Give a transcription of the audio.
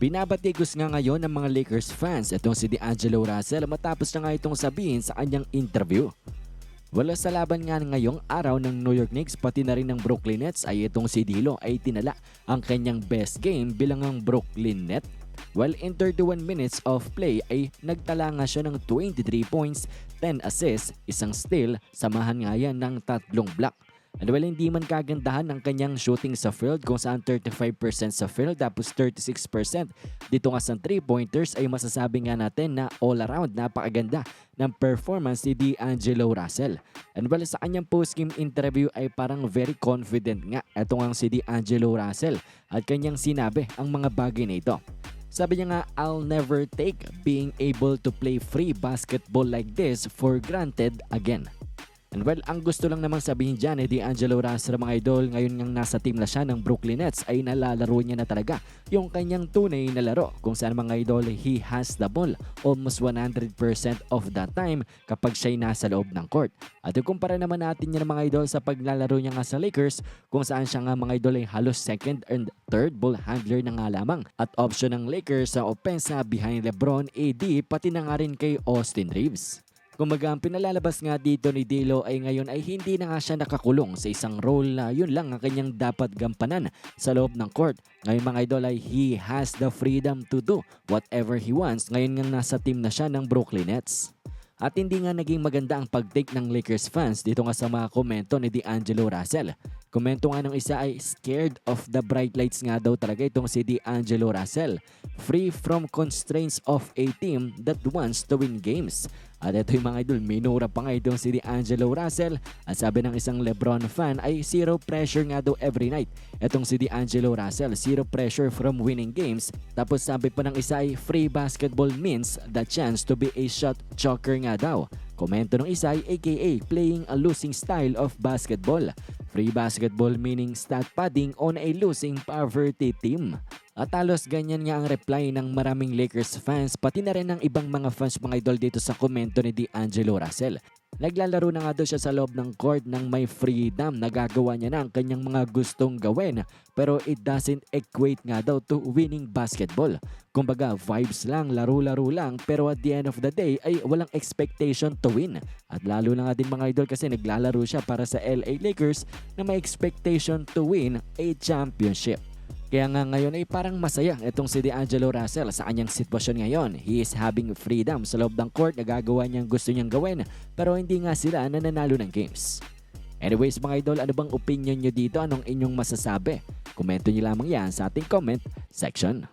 Binabatikos nga ngayon ng mga Lakers fans itong si D'Angelo Russell matapos na nga itong sabihin sa kanyang interview. Wala sa laban nga ngayong araw ng New York Knicks pati na rin ng Brooklyn Nets ay itong si Dilo ay tinala ang kanyang best game bilang ang Brooklyn Net. While in 31 minutes of play ay nagtala nga siya ng 23 points, 10 assists, isang steal, samahan nga yan ng tatlong block. And well, hindi man kagandahan ang kanyang shooting sa field kung saan 35% sa field tapos 36% dito nga sa 3-pointers ay masasabi nga natin na all around napakaganda ng performance ni D'Angelo Russell. And well, sa kanyang post-game interview ay parang very confident nga ito nga si D'Angelo Russell at kanyang sinabi ang mga bagay na ito. Sabi niya nga, I'll never take being able to play free basketball like this for granted again. And well, ang gusto lang namang sabihin dyan ni D'Angelo Russell mga idol ngayon ngang nasa team na siya ng Brooklyn Nets ay nalalaro niya na talaga yung kanyang tunay na laro kung saan mga idol he has the ball almost 100% of the time kapag siya'y nasa loob ng court. At ikumpara naman natin yan mga idol sa paglalaro niya nga sa Lakers kung saan siya nga mga idol ay halos second and third ball handler na nga lamang at option ng Lakers sa opensa behind LeBron, AD pati na nga rin kay Austin Reeves. Kumaga pinalalabas nga dito ni Dilo ay ngayon ay hindi na nga siya nakakulong sa isang role na yun lang ang kanyang dapat gampanan sa loob ng court. Ngayon mga idol ay he has the freedom to do whatever he wants ngayon nga nasa team na siya ng Brooklyn Nets. At hindi nga naging maganda ang pag-take ng Lakers fans dito nga sa mga komento ni D'Angelo Russell. Komento nga ng isa ay scared of the bright lights nga daw talaga itong si D'Angelo Russell. Free from constraints of a team that wants to win games. At ito yung mga idol, minura pa nga itong si D'Angelo Russell. At sabi ng isang Lebron fan ay zero pressure nga daw every night. Itong si D'Angelo Russell, zero pressure from winning games. Tapos sabi pa ng isa ay free basketball means the chance to be a shot choker nga daw. Komento ng isa ay aka playing a losing style of basketball. Free basketball meaning stat padding on a losing poverty team. At halos ganyan nga ang reply ng maraming Lakers fans pati na rin ng ibang mga fans mga idol dito sa komento ni D'Angelo Russell. Naglalaro na nga daw siya sa loob ng court ng may freedom. Nagagawa niya na ang kanyang mga gustong gawin. Pero it doesn't equate nga daw to winning basketball. Kumbaga vibes lang, laro-laro lang. Pero at the end of the day ay walang expectation to win. At lalo na nga din mga idol kasi naglalaro siya para sa LA Lakers na may expectation to win a championship. Kaya nga ngayon ay parang masaya itong si D'Angelo Russell sa kanyang sitwasyon ngayon. He is having freedom sa loob ng court na gagawa niyang gusto niyang gawin pero hindi nga sila nananalo ng games. Anyways mga idol, ano bang opinion nyo dito? Anong inyong masasabi? Komento nyo lamang yan sa ating comment section.